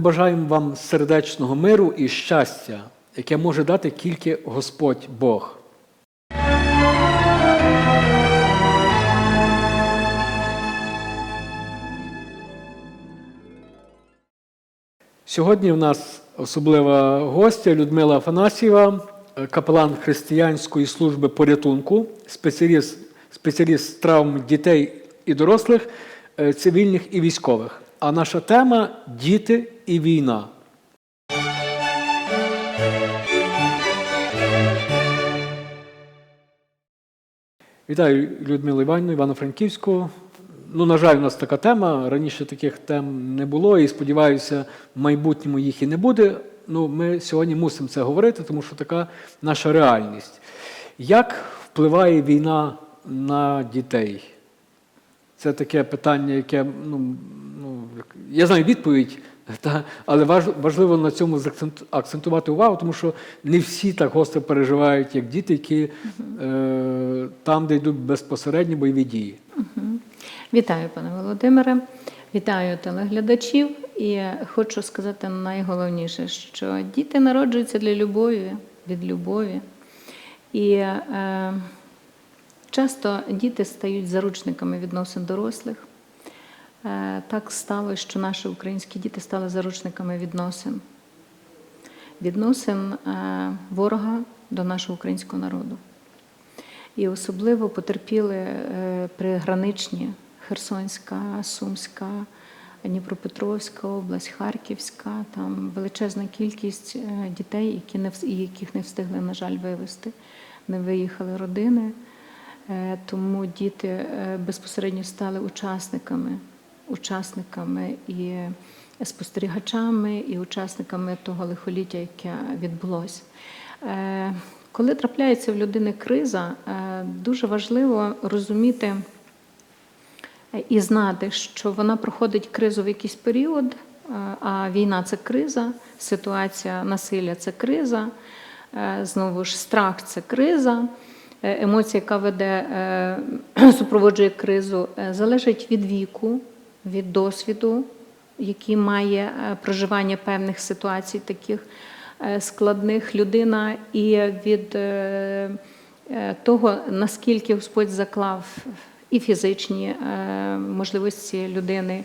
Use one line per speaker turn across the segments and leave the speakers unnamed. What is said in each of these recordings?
Бажаємо вам сердечного миру і щастя, яке може дати тільки Господь Бог. Сьогодні в нас особлива гостя Людмила Афанасьєва, капелан християнської служби порятунку, спеціаліст, спеціаліст травм дітей і дорослих, е, цивільних і військових. А наша тема діти і війна. Вітаю Людмилу Іванівну, Івано-Франківську. Ну, на жаль, у нас така тема. Раніше таких тем не було, і сподіваюся, в майбутньому їх і не буде. Ну, ми сьогодні мусимо це говорити, тому що така наша реальність. Як впливає війна на дітей? Це таке питання, яке ну, ну я знаю відповідь, та, але важ- важливо на цьому акцентувати увагу, тому що не всі так гостро переживають, як діти, які е, там, де йдуть безпосередні бойові дії.
Вітаю, пане Володимире, вітаю телеглядачів. І хочу сказати найголовніше, що діти народжуються для любові, від любові. І е, часто діти стають заручниками відносин дорослих. Е, так стало, що наші українські діти стали заручниками відносин. Відносин е, ворога до нашого українського народу. І особливо потерпіли е, приграничні Херсонська, Сумська, Дніпропетровська область, Харківська. Там величезна кількість дітей, які не яких не встигли, на жаль, вивезти, не виїхали родини. Е, Тому діти е, безпосередньо стали учасниками, учасниками і спостерігачами, і учасниками того лихоліття, яке відбулося. Е, Коли трапляється в людини криза, дуже важливо розуміти і знати, що вона проходить кризу в якийсь період, а війна це криза, ситуація насилля це криза, знову ж страх це криза. Е, Емоція, яка веде, е, супроводжує кризу, е, залежить від віку, від досвіду, який має проживання певних ситуацій, таких складних людина, і від того, наскільки Господь заклав і фізичні можливості людини,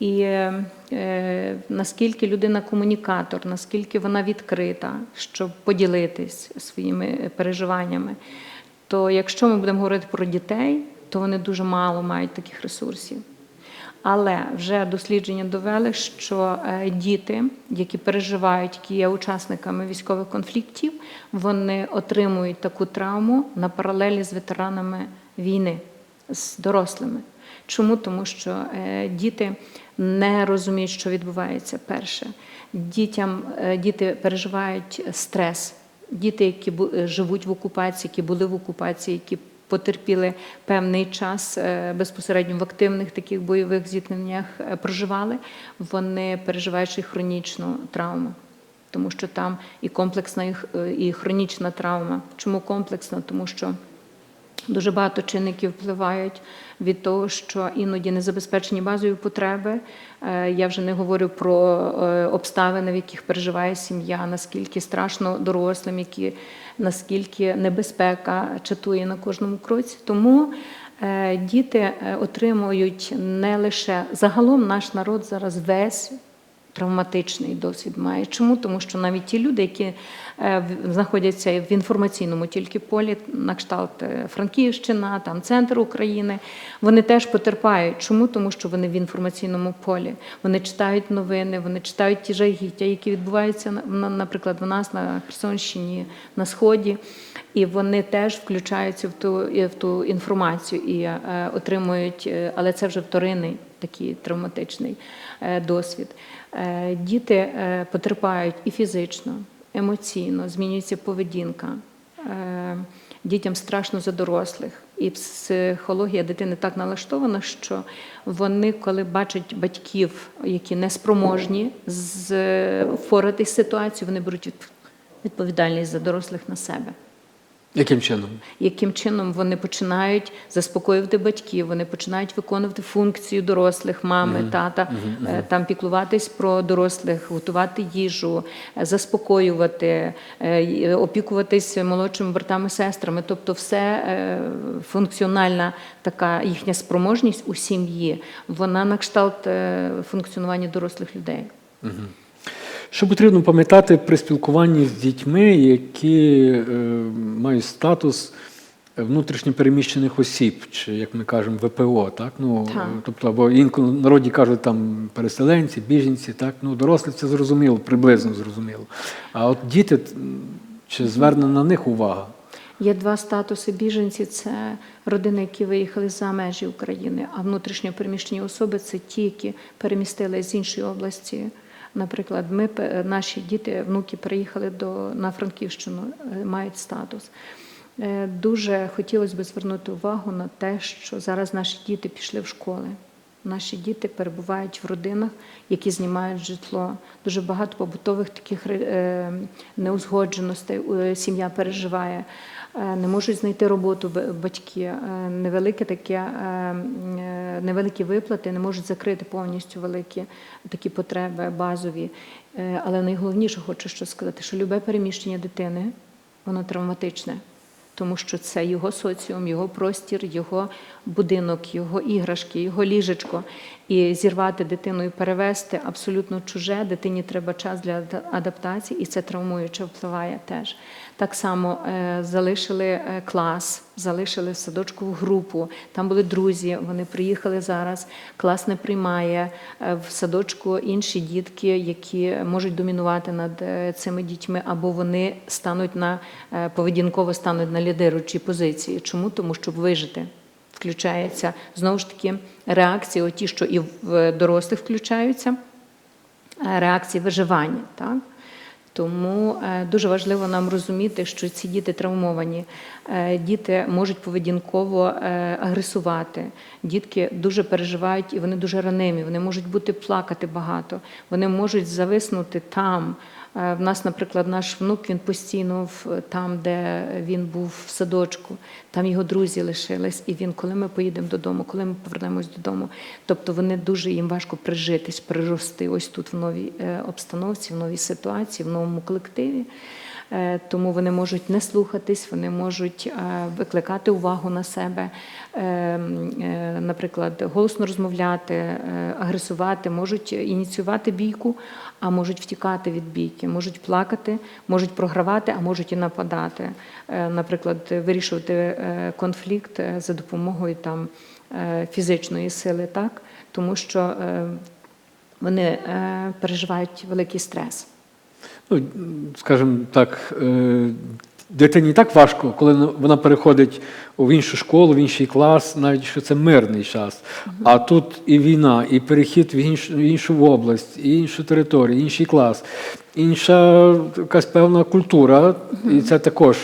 і е, наскільки людина комунікатор, наскільки вона відкрита, щоб поділитись своїми переживаннями. То якщо ми будемо говорити про дітей, то вони дуже мало мають таких ресурсів. Але вже дослідження довели, що е, діти, які переживають, які є учасниками військових конфліктів, вони отримують таку травму на паралелі з ветеранами війни, з дорослими. Чому? Тому що е, діти не розуміють, що відбувається перше. Дітям, е, діти переживають стрес. Діти, які е, живуть в окупації, які були в окупації, які потерпіли певний час е, безпосередньо в активних таких бойових зіткненнях е, проживали, вони переживають хронічну травму. Тому що там і комплексна, і хронічна травма. Чому комплексна? Тому що Дуже багато чинників впливають від того, що іноді не забезпечені базові потреби. Е, Я вже не говорю про е, обставини, в яких переживає сім'я, наскільки страшно дорослим, які, наскільки небезпека чатує на кожному кроці. Тому е, діти отримують не лише загалом наш народ зараз весь травматичний досвід має. Чому? Тому що навіть ті люди, які е, знаходяться в інформаційному тільки полі, на кшталт е, Франківщина, там центр України, вони теж потерпають. Чому? Тому що вони в інформаційному полі. Вони читають новини, вони читають ті жахіття, які відбуваються на- на- наприклад, в нас на Херсонщині, на Сході. І вони теж включаються в ту, в ту інформацію і е, отримують, але це вже вторинний такий травматичний е, досвід. Е, діти е, потерпають і фізично, емоційно, змінюється поведінка. Дітям страшно за дорослих. І психологія дитини так налаштована, що вони, коли бачать батьків, які неспроможні впоратись з ситуацією, вони беруть від- відповідальність за дорослих на себе.
Яким чином?
яким чином вони починають заспокоювати батьків, вони починають виконувати функцію дорослих, мами, тата, е, там піклуватись про дорослих, готувати їжу, е, заспокоювати, е, опікуватись молодшими братами, сестрами. Тобто, все функціональна така їхня спроможність у сім'ї, вона на кшталт функціонування дорослих людей.
Що потрібно пам'ятати при спілкуванні з дітьми, які е, мають статус внутрішньо переміщених осіб, чи як ми кажемо, ВПО, так? Ну,
Так.
тобто, або інколи народі кажуть там переселенці, біженці, так? Ну, дорослі це зрозуміло, приблизно зрозуміло. А от діти, чи звернена на них увага?
Є два статуси біженці: це родини, які виїхали за межі України, а внутрішньо переміщені особи це ті, які перемістили з іншої області. Наприклад, ми наші діти, внуки приїхали до на Франківщину, е, мають статус. Е, Дуже хотілося б звернути увагу на те, що зараз наші діти пішли в школи. Наші діти перебувають в родинах, які знімають житло. Дуже багато побутових таких е, неузгодженостей сім'я переживає. Е, Не можуть знайти роботу батьки, е, невелике таке, е, невеликі виплати не можуть закрити повністю великі такі потреби базові. Але найголовніше хочу що сказати, що любе переміщення дитини, воно травматичне тому що це його соціум, його простір, його будинок, його іграшки, його ліжечко. І зірвати дитину і перевести абсолютно чуже, дитині треба час для адаптації, і це травмуюче впливає теж. Так само е, залишили е, клас, залишили садочкову групу, там були друзі, вони приїхали зараз, клас не приймає, е, в садочку інші дітки, які можуть домінувати над е, цими дітьми, або вони стануть на е, поведінково стануть на лідируючі позиції. Чому? Тому щоб вижити. Включається знову ж таки реакції, оті, що і в дорослих включаються, реакції виживання. Так? Тому е, дуже важливо нам розуміти, що ці діти травмовані. Е, Діти можуть поведінково е, агресувати. Дітки дуже переживають і вони дуже ранимі. Вони можуть бути плакати багато. Вони можуть зависнути там. Е, В нас, наприклад, наш внук він постійно в там, де він був в садочку, там його друзі лишились, і він, коли ми поїдемо додому, коли ми повернемось додому, тобто вони дуже їм важко прижитись, прирости ось тут в новій е, обстановці, в новій ситуації, в новому колективі. Е, Тому вони можуть не слухатись, вони можуть е, викликати увагу на себе, е, м, е, наприклад, голосно розмовляти, агресувати, можуть ініціювати бійку, а можуть втікати від бійки, можуть плакати, можуть програвати, а можуть і нападати. Наприклад, вирішувати конфлікт за допомогою там фізичної сили, так тому що вони переживають великий стрес.
Ну, скажімо так, е, дитині так важко, коли вона переходить в іншу школу, в інший клас, навіть що це мирний час. А тут і війна, і перехід в іншу, в іншу область, і іншу територію, інший клас, інша якась певна культура, і це також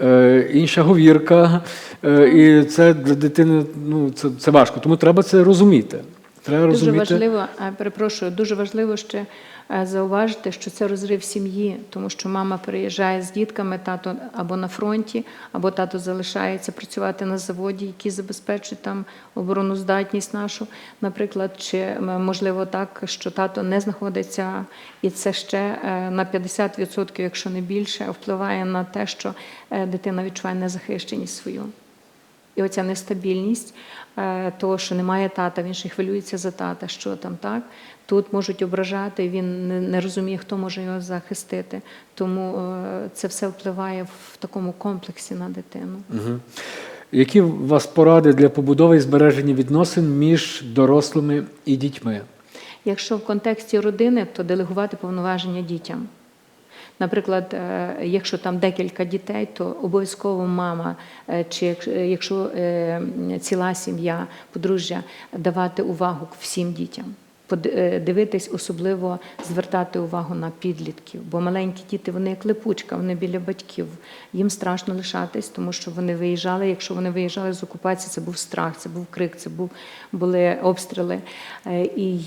е, інша говірка. Е, і це для дитини ну, це, це важко. Тому треба це розуміти. Треба
Дуже
розуміти.
важливо, перепрошую, дуже важливо ще зауважити, що це розрив сім'ї, тому що мама переїжджає з дітками, тато або на фронті, або тато залишається працювати на заводі, який забезпечує там обороноздатність нашу, наприклад, чи можливо так, що тато не знаходиться, і це ще е, на 50%, якщо не більше, впливає на те, що е, дитина відчуває незахищеність свою. І оця нестабільність, е, того, що немає тата, він ще хвилюється за тата, що там так. Тут можуть ображати, він не, розуміє, хто може його захистити. Тому е, це все впливає в такому комплексі на дитину.
Угу. Які у вас поради для побудови і збереження відносин між дорослими і дітьми?
Якщо в контексті родини, то делегувати повноваження дітям. Наприклад, е, якщо там декілька дітей, то обов'язково мама, е, чи якщо- якщо е, ціла сім'я, подружжя, давати увагу всім дітям. Под- е, особливо звертати увагу на підлітків, бо маленькі діти вони як липучка, вони біля батьків. Їм страшно лишатись, тому що вони виїжджали. Якщо вони виїжджали з окупації, це був страх, це був крик, це був були обстріли. Е,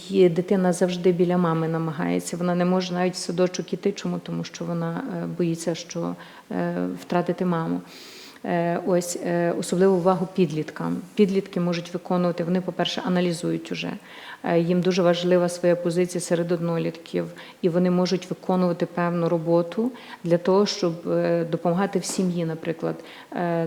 І дитина завжди біля мами намагається. Вона не може навіть в садочок іти. Чому? Тому що вона е, боїться, що втратити маму. Е, Ось е, особливу увагу підліткам. Підлітки можуть виконувати. Вони, по-перше, аналізують уже. Е, Їм дуже важлива своя позиція серед однолітків, і вони можуть виконувати певну роботу для того, щоб допомагати в сім'ї, наприклад,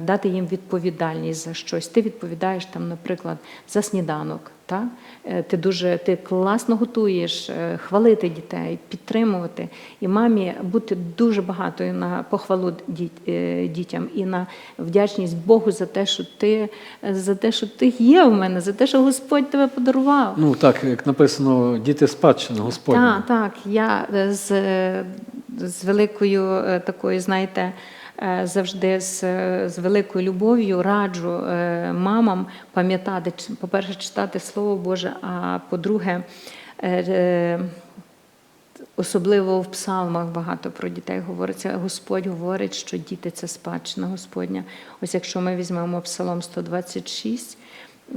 дати їм відповідальність за щось. Ти відповідаєш там, наприклад, за сніданок. Та? Е, Ти дуже ти класно готуєш, е, хвалити дітей, підтримувати. І мамі бути дуже багатою на похвалу е, дітям і на вдячність Богу за те, що ти за те, що ти є в мене, за те, що Господь тебе подарував.
Ну так, як написано, діти спадщина Господня.
Так, так. Я з, з великою такою, знаєте, завжди з, е, з великою любов'ю раджу е, мамам пам'ятати, по-перше, читати Слово Боже, а по-друге, е, е, Особливо в псалмах багато про дітей говориться. Господь говорить, що діти це спадщина Господня. Ось якщо ми візьмемо Псалом 126,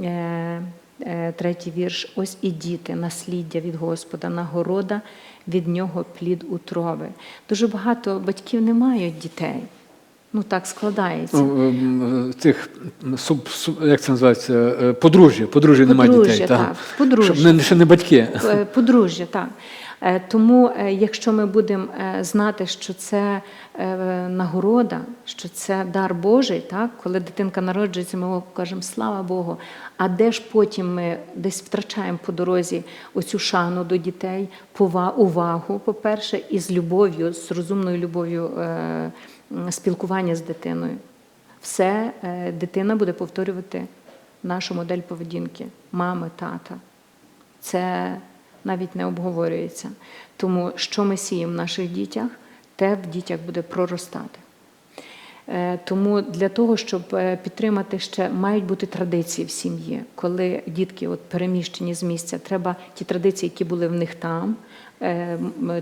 е, е, третій вірш, ось і діти, насліддя від Господа, нагорода від нього плід утроби. Дуже багато батьків не мають дітей. Ну так складається.
Ну, ем, цих суб, суб, як це називається? Е, Подружжя. Подружжя немає дітей.
так, подружжя.
Щоб не, ще не батьки.
Е, Подружжя, так. Е, Тому, е, якщо ми будемо е, знати, що це е, нагорода, що це дар Божий, так, коли дитинка народжується, ми кажемо слава Богу. А де ж потім ми десь втрачаємо по дорозі оцю шану до дітей, пова- увагу, по-перше, і з любов'ю, з розумною любов'ю е, спілкування з дитиною. Все е, дитина буде повторювати нашу модель поведінки мами, тата. Це навіть не обговорюється. Тому що ми сіємо в наших дітях, те в дітях буде проростати. Е, Тому для того, щоб е, підтримати ще, мають бути традиції в сім'ї. Коли дітки от переміщені з місця, треба ті традиції, які були в них там,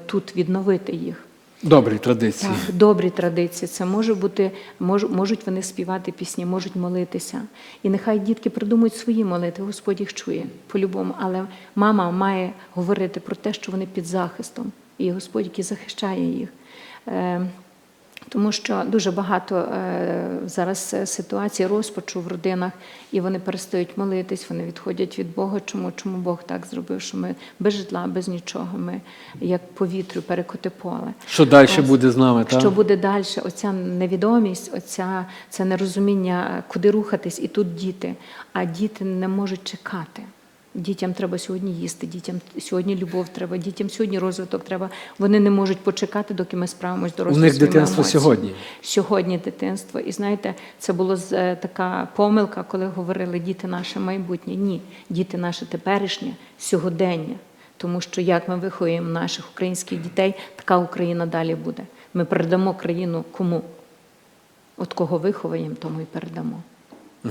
тут відновити їх.
Добрі традиції.
Так, добрі традиції. Це може бути, мож, можуть вони співати пісні, можуть молитися. І нехай дітки придумують свої молитви, Господь їх чує по-любому. Але мама має говорити про те, що вони під захистом, і Господь, який захищає їх. Тому що дуже багато е, зараз е, ситуацій розпачу в родинах, і вони перестають молитись, вони відходять від Бога. Чому? Чому Бог так зробив? Що ми без житла, без нічого, ми як повітрю перекоти поле.
Що далі
Ось.
буде з нами?
Що буде далі? Оця невідомість, оця це нерозуміння, куди рухатись, і тут діти. А діти не можуть чекати. Дітям треба сьогодні їсти, дітям сьогодні любов треба, дітям сьогодні розвиток треба. Вони не можуть почекати, доки ми справимось
У них дитинство
емоціями.
сьогодні.
Сьогодні дитинство. І знаєте, це була е, така помилка, коли говорили діти наше майбутнє. Ні, діти наше теперішнє, сьогодення. Тому що як ми виховуємо наших українських дітей, така Україна далі буде. Ми передамо країну кому? От кого виховуємо, тому і передамо.
Е,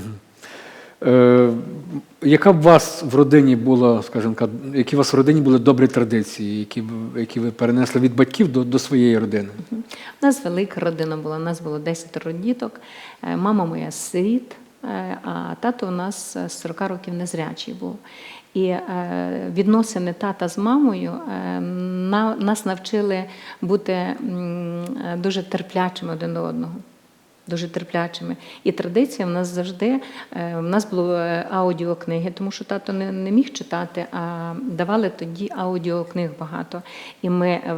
яка б вас в родині була, скажімо, які у вас в родині були добрі традиції, які, які ви перенесли від батьків до, до своєї родини?
У нас велика родина була, у нас було 10 діток. Е, Мама моя сиріт, е, а тато у нас е, з 40 років незрячий був. І е, відносини тата з мамою е, нас навчили бути е, дуже терплячими один до одного. Дуже терплячими. І традиція в нас завжди, е, в нас були аудіокниги, тому що тато не, не міг читати, а давали тоді аудіокниг багато. І ми е,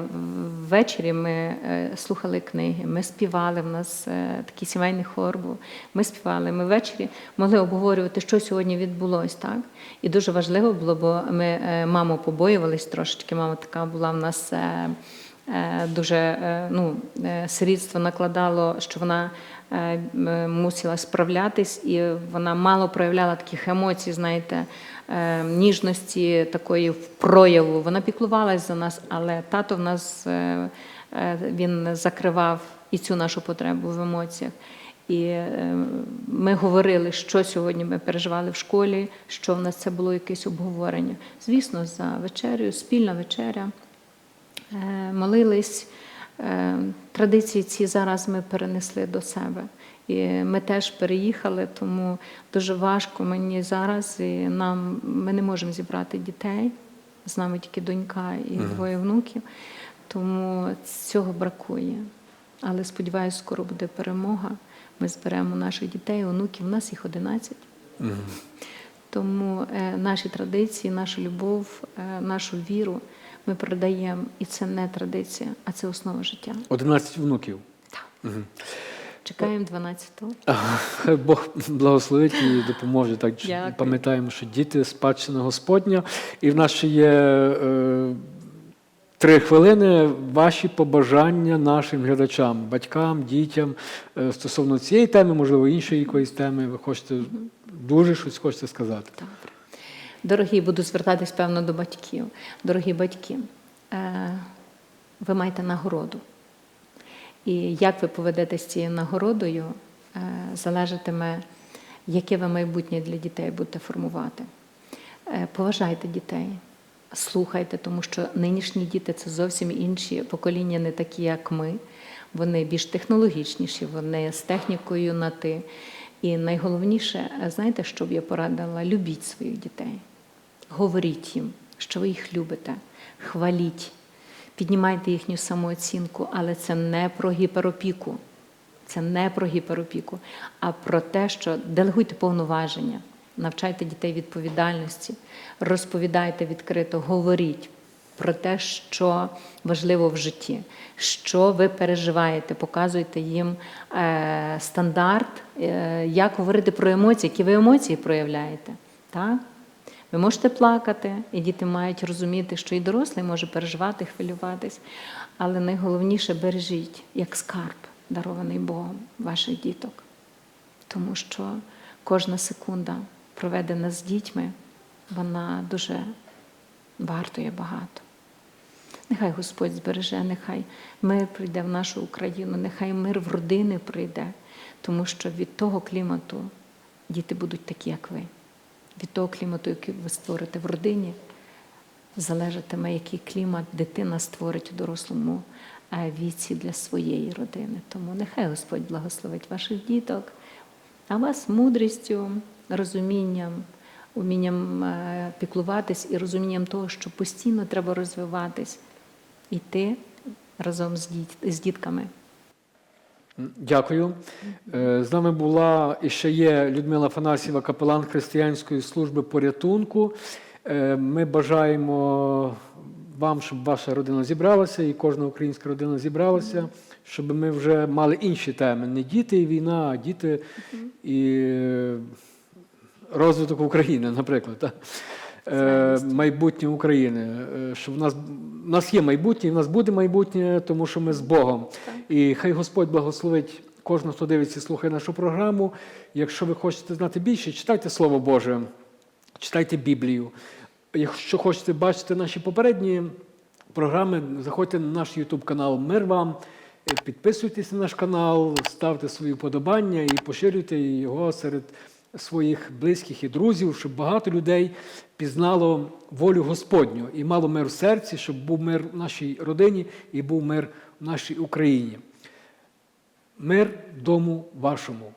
ввечері ми е, слухали книги, ми співали. В нас е, такий сімейний хор був. Ми співали. Ми ввечері могли обговорювати, що сьогодні відбулось, так? І дуже важливо було, бо ми е, маму побоювались трошечки. Мама така була в нас. Е, Дуже е, ну, е, сирітство накладало, що вона мусила справлятись, і вона мало проявляла таких емоцій, знаєте, ніжності, такої прояву. Вона піклувалась за нас, але тато в нас він закривав і цю нашу потребу в емоціях. І ми говорили, що сьогодні ми переживали в школі, що в нас це було якесь обговорення. Звісно, за вечерею, спільна вечеря. Е, молились. Е, Традиції ці зараз ми перенесли до себе. І ми теж переїхали, тому дуже важко мені зараз. І нам ми не можемо зібрати дітей. З нами тільки донька і двоє внуків. Тому цього бракує. Але сподіваюся, скоро буде перемога. Ми зберемо наших дітей, онуків. У нас їх 11. Тому е, наші традиції, нашу любов, е, нашу віру ми передаємо. І це не традиція, а це основа життя.
11 внуків.
Так. Чекаємо 12-го.
Бог благословить і допоможе. Так
Дякую.
пам'ятаємо, що діти спадщина Господня. І в нас ще є е, три хвилини. Ваші побажання нашим глядачам, батькам, дітям е, стосовно цієї теми, можливо, іншої якоїсь теми. Ви хочете дуже щось хочете сказати.
Добре. Дорогі, буду звертатись, певно, до батьків. Дорогі батьки, е, ви маєте нагороду. І як ви поведете з цією нагородою, е, залежатиме, яке ви майбутнє для дітей будете формувати. Е, Поважайте дітей, слухайте, тому що нинішні діти це зовсім інші покоління, не такі, як ми. Вони більш технологічніші, вони з технікою на ти. І найголовніше, знаєте, що б я порадила? Любіть своїх дітей. Говоріть їм, що ви їх любите, хваліть, піднімайте їхню самооцінку, але це не про гіперопіку. Це не про гіперопіку, а про те, що делегуйте повноваження, навчайте дітей відповідальності, розповідайте відкрито, говоріть про те, що важливо в житті, що ви переживаєте, показуйте їм е, стандарт, е, як говорити про емоції, які ви емоції проявляєте. Так? Ви можете плакати, і діти мають розуміти, що і дорослий може переживати, хвилюватись, але найголовніше бережіть як скарб, дарований Богом ваших діток. Тому що кожна секунда, проведена з дітьми, вона дуже вартує багато. Нехай Господь збереже, нехай мир прийде в нашу Україну, нехай мир в родини прийде, тому що від того клімату діти будуть такі, як ви. Від того клімату, який ви створите в родині, залежатиме, який клімат дитина створить у дорослому е, віці для своєї родини. Тому нехай Господь благословить ваших діток, а вас мудрістю, розумінням, умінням е, піклуватись і розумінням того, що постійно треба розвиватись, іти разом з дітками.
Дякую. Е, З нами була і ще є Людмила Фанасьєва, капелан Християнської служби порятунку. Е, Ми бажаємо вам, щоб ваша родина зібралася, і кожна українська родина зібралася, щоб ми вже мали інші теми. Не діти і війна, а діти і е, розвиток України, наприклад. Е, Майбутнє України. Е, Що в нас, в нас є майбутнє, і в нас буде майбутнє, тому що ми з Богом. І хай Господь благословить кожного, хто дивиться і слухає нашу програму. Якщо ви хочете знати більше, читайте Слово Боже, читайте Біблію. Якщо хочете бачити наші попередні програми, заходьте на наш YouTube канал Мир вам. Підписуйтесь на наш канал, ставте свої вподобання і поширюйте його серед своїх близьких і друзів, щоб багато людей пізнало волю Господню і мало мир в серці, щоб був мир в нашій родині і був мир в нашій Україні. Мир дому вашому.